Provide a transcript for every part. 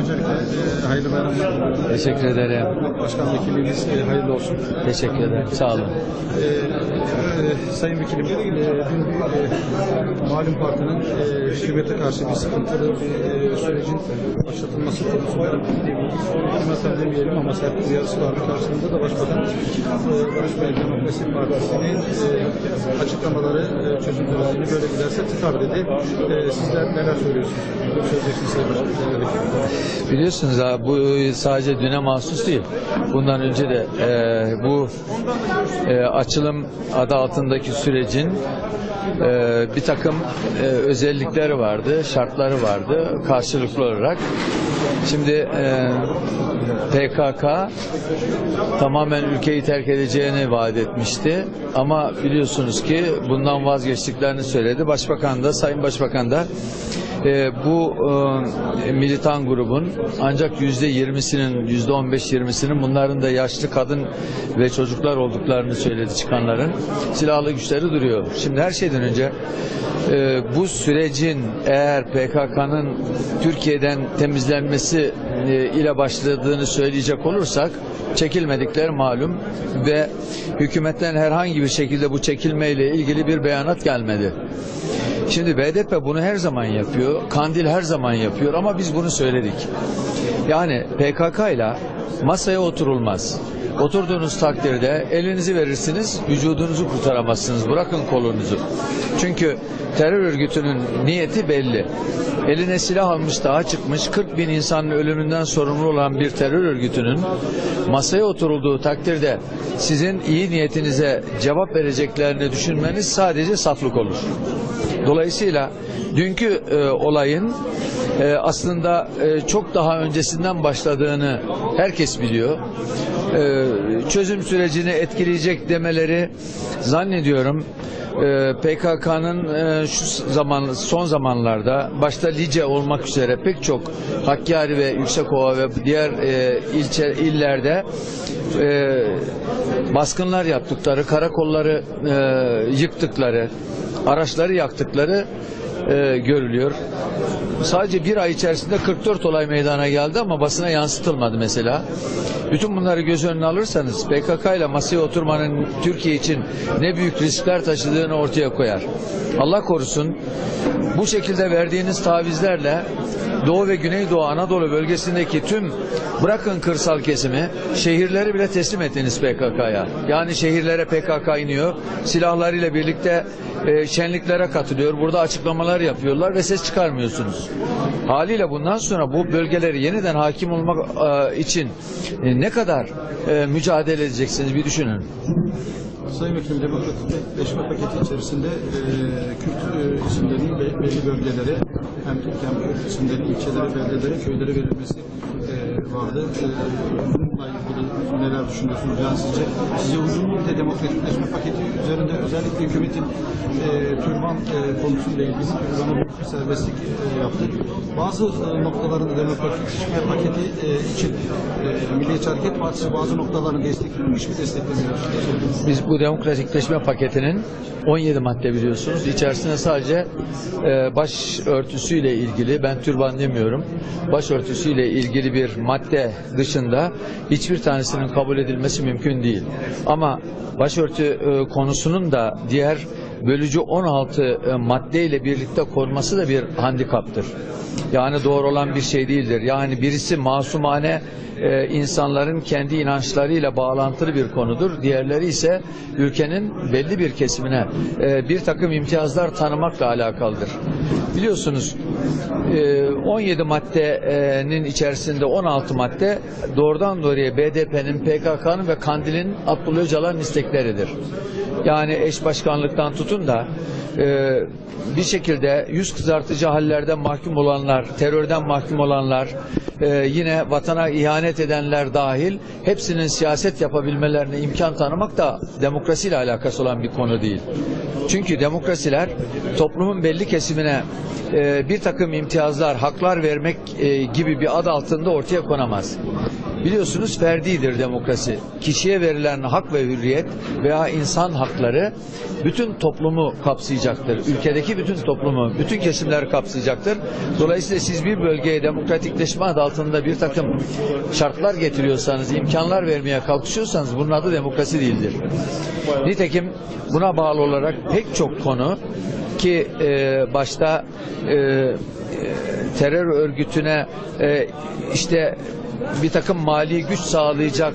Öncelikle e, hayırlı bayramlar. Teşekkür ederim. Başkan vekilliğiniz e, hayırlı olsun. Teşekkür ederim. Sağ olun. E, e, Sayın Vekilim, e, dün e, malum partinin e, hükümete karşı bir sıkıntılı bir e, sürecin başlatılması konusunda hükümetten demeyelim ama sert bir uyarısı vardı. Karşılığında da Başbakan e, Barış Bey Demokrasi Partisi'nin e, açıklamaları e, çözümlemesini böyle giderse tıkar dedi. E, sizler neler söylüyorsunuz? Söyleyeceksiniz Sayın Başkan. Biliyorsunuz ha, bu sadece düne mahsus değil. Bundan önce de e, bu e, açılım adı altındaki sürecin e, bir takım e, özellikleri vardı, şartları vardı karşılıklı olarak. Şimdi e, PKK tamamen ülkeyi terk edeceğini vaat etmişti. Ama biliyorsunuz ki bundan vazgeçtiklerini söyledi. Başbakan da, Sayın Başbakan da e, bu e, militan grubun ancak yüzde yirmisinin, yüzde on beş yirmisinin bunların da yaşlı kadın ve çocuklar olduklarını söyledi çıkanların. Silahlı güçleri duruyor. Şimdi her şeyden önce e, bu sürecin eğer PKK'nın Türkiye'den temizlenmesi e, ile başladığını söyleyecek olursak çekilmedikleri malum ve hükümetten herhangi bir şekilde bu çekilmeyle ilgili bir beyanat gelmedi. Şimdi BDP bunu her zaman yapıyor, Kandil her zaman yapıyor ama biz bunu söyledik. Yani PKK ile masaya oturulmaz. Oturduğunuz takdirde elinizi verirsiniz, vücudunuzu kurtaramazsınız. Bırakın kolunuzu. Çünkü terör örgütünün niyeti belli. Eline silah almış daha çıkmış 40 bin insanın ölümünden sorumlu olan bir terör örgütünün masaya oturulduğu takdirde sizin iyi niyetinize cevap vereceklerini düşünmeniz sadece saflık olur. Dolayısıyla dünkü e, olayın e, aslında e, çok daha öncesinden başladığını herkes biliyor. E, çözüm sürecini etkileyecek demeleri zannediyorum. E, PKK'nın e, şu zaman son zamanlarda başta Lice olmak üzere pek çok Hakkari ve Yüksekova ve diğer ilçe illerde baskınlar yaptıkları, karakolları yıktıkları, araçları yaktıkları e, görülüyor. Sadece bir ay içerisinde 44 olay meydana geldi ama basına yansıtılmadı mesela. Bütün bunları göz önüne alırsanız PKK ile masaya oturmanın Türkiye için ne büyük riskler taşıdığını ortaya koyar. Allah korusun bu şekilde verdiğiniz tavizlerle Doğu ve Güneydoğu Anadolu bölgesindeki tüm bırakın kırsal kesimi şehirleri bile teslim ettiniz PKK'ya. Yani şehirlere PKK iniyor. Silahlarıyla birlikte e, şenliklere katılıyor. Burada açıklamalar yapıyorlar ve ses çıkarmıyorsunuz. Haliyle bundan sonra bu bölgeleri yeniden hakim olmak e, için e, ne kadar e, mücadele edeceksiniz bir düşünün. Sayın Vekilim demokratikleşme paketi içerisinde e, Kürt e, isimlerinin be- belli bölgelere hem Türk hem Kürt isimleri ilçelere, beldelere, köylere verilmesi e, vardı. E, bununla ilgili neler düşünüyorsunuz? Yani sizce, sizce uygun mu? Bir de demokratikleşme paketi üzerinde özellikle hükümetin e, türban e, konusuyla ilgili türbana bir serbestlik e, yaptı. Bazı e, noktalarında demokratikleşme paketi e, için e, Milliyetçi Hareket Partisi bazı noktalarını destekliyor, hiçbir desteklemiyor. Biz bu demokratikleşme paketinin 17 madde biliyorsunuz. İçerisinde sadece e, baş ilgili, ben türban demiyorum, baş örtüsüyle ilgili bir madde dışında hiçbir tanesinin kabul edilmesi mümkün değil. Ama başörtü e, konusunun da diğer bölücü 16 e, maddeyle birlikte konması da bir handikaptır. Yani doğru olan bir şey değildir. Yani birisi masumane e, insanların kendi inançlarıyla bağlantılı bir konudur. Diğerleri ise ülkenin belli bir kesimine bir takım imtiyazlar tanımakla alakalıdır. Biliyorsunuz 17 maddenin içerisinde 16 madde doğrudan doğruya BDP'nin, PKK'nın ve Kandil'in Abdullah Öcalan'ın istekleridir. Yani eş başkanlıktan tutun da e, bir şekilde yüz kızartıcı hallerden mahkum olanlar, terörden mahkum olanlar, e, yine vatana ihanet edenler dahil hepsinin siyaset yapabilmelerine imkan tanımak da demokrasiyle alakası olan bir konu değil. Çünkü demokrasiler toplumun belli kesimine e, bir takım imtiyazlar, haklar vermek e, gibi bir ad altında ortaya konamaz. Biliyorsunuz ferdidir demokrasi. Kişiye verilen hak ve hürriyet veya insan hakları bütün toplumu kapsayacaktır. Ülkedeki bütün toplumu, bütün kesimleri kapsayacaktır. Dolayısıyla siz bir bölgeye demokratikleşme adı altında bir takım şartlar getiriyorsanız, imkanlar vermeye kalkışıyorsanız bunun adı demokrasi değildir. Nitekim buna bağlı olarak pek çok konu ki e, başta e, e, terör örgütüne e, işte bir takım mali güç sağlayacak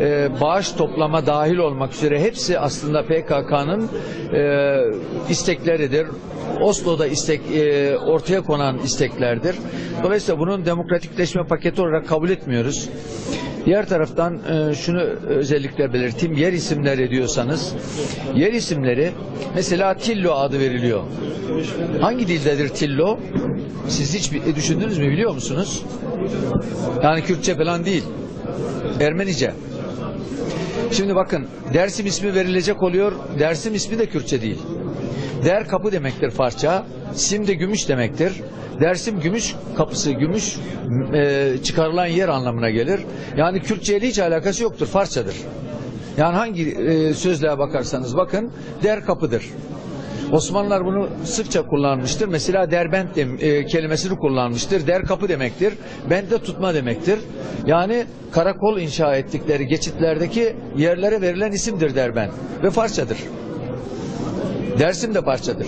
e, bağış toplama dahil olmak üzere hepsi aslında PKK'nın e, istekleridir. Oslo'da istek e, ortaya konan isteklerdir. Dolayısıyla bunun demokratikleşme paketi olarak kabul etmiyoruz. Diğer taraftan e, şunu özellikle belirteyim. Yer isimleri diyorsanız yer isimleri mesela Tillo adı veriliyor. Hangi dildedir Tillo? Siz hiç bi- düşündünüz mü biliyor musunuz? Yani Kürtçe falan değil. Ermenice. Şimdi bakın Dersim ismi verilecek oluyor. Dersim ismi de Kürtçe değil. Der kapı demektir Farsça. Sim de gümüş demektir. Dersim gümüş kapısı, gümüş e, çıkarılan yer anlamına gelir. Yani Kürtçe ile hiç alakası yoktur. Farsçadır. Yani hangi e, sözlüğe bakarsanız bakın der kapıdır. Osmanlılar bunu sıkça kullanmıştır. Mesela derbent de, e, kelimesini kullanmıştır. Der kapı demektir. Bent de tutma demektir. Yani karakol inşa ettikleri geçitlerdeki yerlere verilen isimdir derbent. Ve Farsçadır. Dersim de parçadır.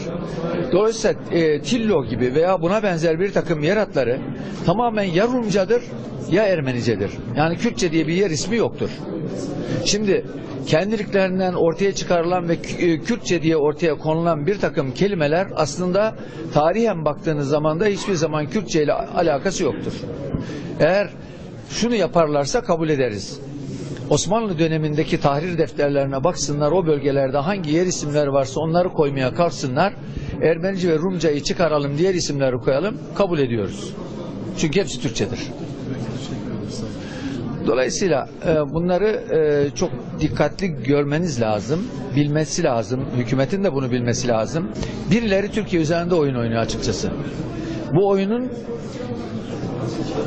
Dolayısıyla e, Tillo gibi veya buna benzer bir takım yer adları tamamen ya Rumcadır ya Ermenicedir. Yani Kürtçe diye bir yer ismi yoktur. Şimdi kendiliklerinden ortaya çıkarılan ve e, Kürtçe diye ortaya konulan bir takım kelimeler aslında tarihen baktığınız zaman da hiçbir zaman Kürtçe ile alakası yoktur. Eğer şunu yaparlarsa kabul ederiz. Osmanlı dönemindeki tahrir defterlerine baksınlar o bölgelerde hangi yer isimleri varsa onları koymaya kalksınlar. Ermenice ve Rumcayı çıkaralım diğer isimleri koyalım kabul ediyoruz. Çünkü hepsi Türkçedir. Dolayısıyla e, bunları e, çok dikkatli görmeniz lazım, bilmesi lazım, hükümetin de bunu bilmesi lazım. Birileri Türkiye üzerinde oyun oynuyor açıkçası. Bu oyunun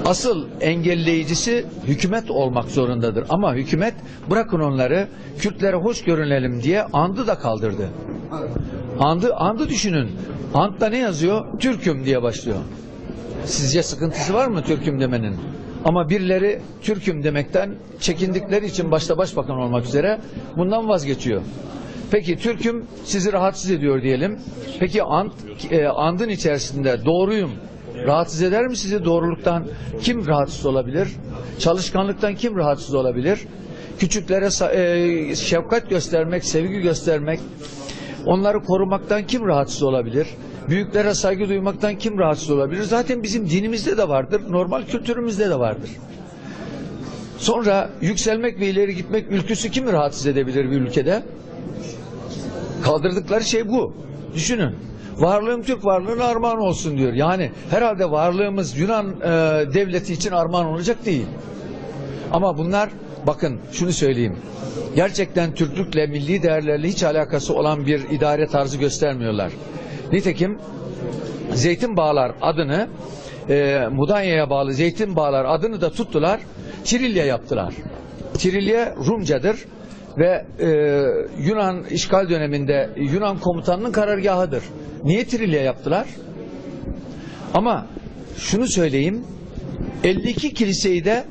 asıl engelleyicisi hükümet olmak zorundadır. Ama hükümet bırakın onları Kürtlere hoş görünelim diye andı da kaldırdı. Andı, andı düşünün. Antta ne yazıyor? Türk'üm diye başlıyor. Sizce sıkıntısı var mı Türk'üm demenin? Ama birileri Türk'üm demekten çekindikleri için başta başbakan olmak üzere bundan vazgeçiyor. Peki Türk'üm sizi rahatsız ediyor diyelim. Peki and, e, andın içerisinde doğruyum rahatsız eder mi sizi doğruluktan? Kim rahatsız olabilir? Çalışkanlıktan kim rahatsız olabilir? Küçüklere e, şefkat göstermek, sevgi göstermek, onları korumaktan kim rahatsız olabilir? Büyüklere saygı duymaktan kim rahatsız olabilir? Zaten bizim dinimizde de vardır, normal kültürümüzde de vardır. Sonra yükselmek ve ileri gitmek ülküsü kimi rahatsız edebilir bir ülkede? Kaldırdıkları şey bu. Düşünün. Varlığım Türk varlığına armağan olsun diyor. Yani herhalde varlığımız Yunan e, devleti için armağan olacak değil. Ama bunlar bakın şunu söyleyeyim. Gerçekten Türklükle, milli değerlerle hiç alakası olan bir idare tarzı göstermiyorlar. Nitekim Zeytin Bağlar adını e, Mudanya'ya bağlı Zeytin Bağlar adını da tuttular. Tirilye yaptılar. Tirilye Rumcadır ve e, Yunan işgal döneminde Yunan komutanının karargahıdır. Niye Trilye yaptılar? Ama şunu söyleyeyim. 52 kiliseyi de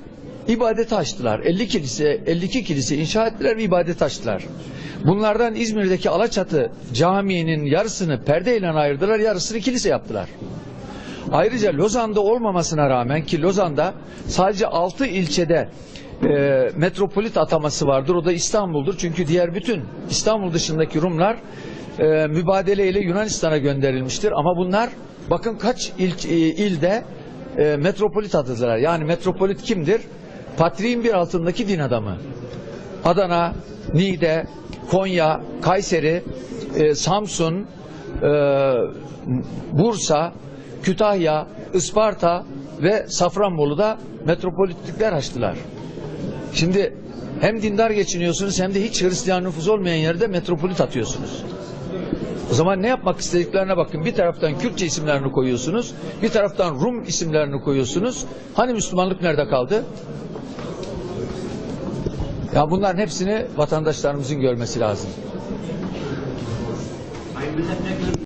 ibadete açtılar. 50 kilise, 52 kilise inşa ettiler ve ibadete açtılar. Bunlardan İzmir'deki Alaçatı Camii'nin yarısını perdeyle ayırdılar, yarısını kilise yaptılar. Ayrıca Lozan'da olmamasına rağmen ki Lozan'da sadece 6 ilçede e, metropolit ataması vardır. O da İstanbul'dur. Çünkü diğer bütün İstanbul dışındaki Rumlar e, mübadeleyle Yunanistan'a gönderilmiştir. Ama bunlar bakın kaç il, e, ilde e, metropolit atadılar. Yani metropolit kimdir? Patriğin bir altındaki din adamı. Adana, Niğde, Konya, Kayseri, e, Samsun, e, Bursa, Kütahya, Isparta ve Safranbolu'da metropolitlikler açtılar. Şimdi hem dindar geçiniyorsunuz hem de hiç Hristiyan nüfus olmayan yerde metropolit atıyorsunuz. O zaman ne yapmak istediklerine bakın. Bir taraftan Kürtçe isimlerini koyuyorsunuz, bir taraftan Rum isimlerini koyuyorsunuz. Hani Müslümanlık nerede kaldı? Ya bunların hepsini vatandaşlarımızın görmesi lazım.